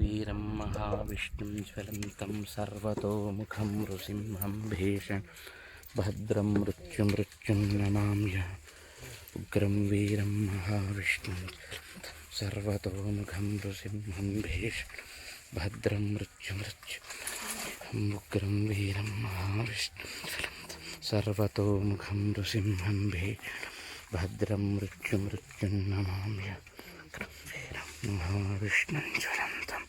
वीरं महाविष्णुं ज्वलन्तं सर्वतोमुखं नृसिंहं भीषण भद्रं मृत्युमृत्युं नमाम्य। उग्रं वीरं महाविष्णुं सर्वतोमुखं नृसिंहं भीषण भद्रं मृत्युमृत्युम् उग्रं वीरं महाविष्णुं सर्वतोमुखं नृसिंहं भीषण भद्रं मृत्युमृत्युं नमाम्य। महाविष्णुं ज्वलन्तं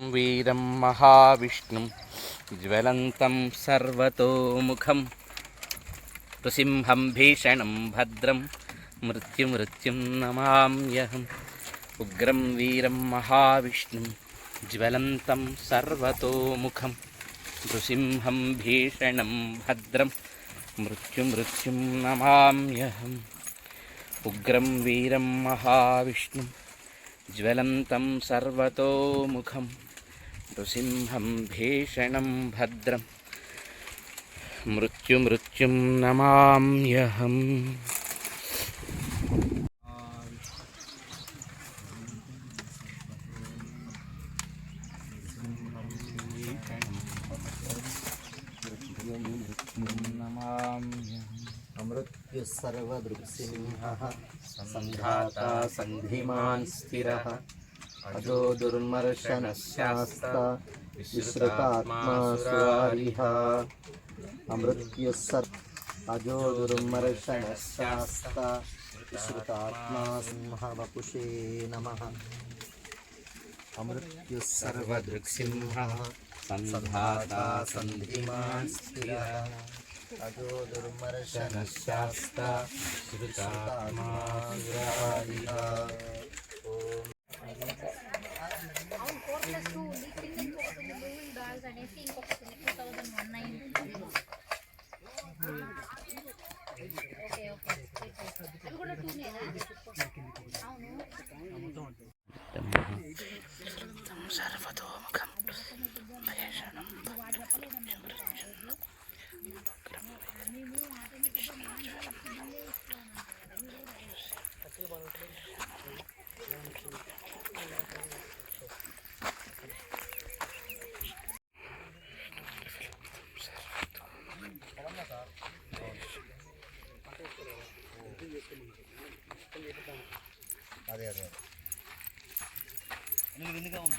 వీరం మహావిష్ణుం జ్వలంతం సర్వతోముఖం నృసింహం భీషణం భద్రం మృత్యుమృత్యుం నమామ్యహం ఉగ్రం వీరం మహావిష్ణుం జ్వలంతం సర్వతోముఖం నృసింహం భీషణం భద్రం మృత్యుమృత్యుం నమామ్యహం ఉగ్రం వీరం మహావిష్ణుం జ్వలంతం సర్వతోముఖం నృసింహం భీషణం భద్రం మృత్యుమృత్యుం నమామ్యహం అమృత్యుసర్వదృక్సింహ సంఘాత సంధిమాన్ స్థిర అజో దుర్మర్శనశాస్త విశ్రుతాత్మా స్వారిహ అమృత్యుసర్ అజో దుర్మర్శనశాస్త విశ్రుతాత్మా సింహవపుషే నమ అమృత్యుసర్వదృక్సింహ సంధాతా సంధిమాన్ స్థిర అజో దుర్మర్శనశాస్త విశ్రుతాత్మా స్వారిహ സർവതോമുഖം ഭേഷണം അതെ അതെ അതെ నేను విందుగా ఉన్నా